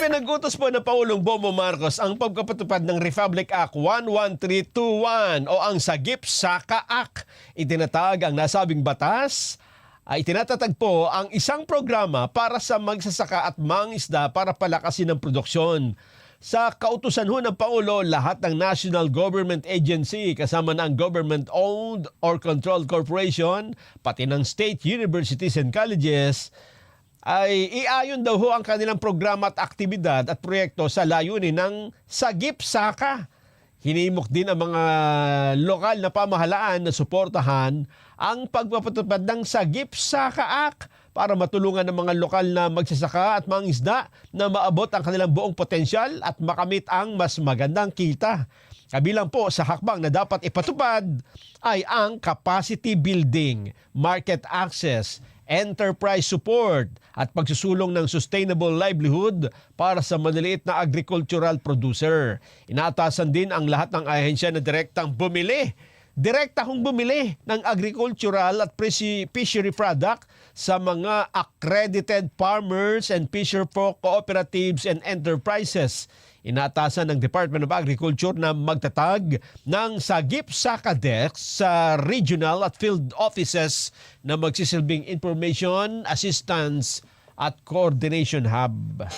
Ipinag-utos po ng Pangulong Bongbong Marcos ang pagkapatupad ng Republic Act 11321 o ang Sagip Saka Act. Itinatag ang nasabing batas ay tinatatag po ang isang programa para sa magsasaka at mangisda para palakasin ang produksyon. Sa kautusan ho ng Pangulo, lahat ng national government agency kasama ng government-owned or controlled corporation, pati ng state universities and colleges, ay iayon daw ho ang kanilang programa at aktibidad at proyekto sa layunin ng Sagip Saka. Hinimok din ang mga lokal na pamahalaan na suportahan ang pagpapatupad ng Sagip Saka Act para matulungan ng mga lokal na magsasaka at mangisda na maabot ang kanilang buong potensyal at makamit ang mas magandang kita. Kabilang po sa hakbang na dapat ipatupad ay ang capacity building, market access, enterprise support at pagsusulong ng sustainable livelihood para sa maliliit na agricultural producer. Inaatasan din ang lahat ng ahensya na direktang bumili direkta kong bumili ng agricultural at fishery product sa mga accredited farmers and fisher folk cooperatives and enterprises. Inatasan ng Department of Agriculture na magtatag ng Sagip Sakadex sa regional at field offices na magsisilbing information, assistance at coordination hub.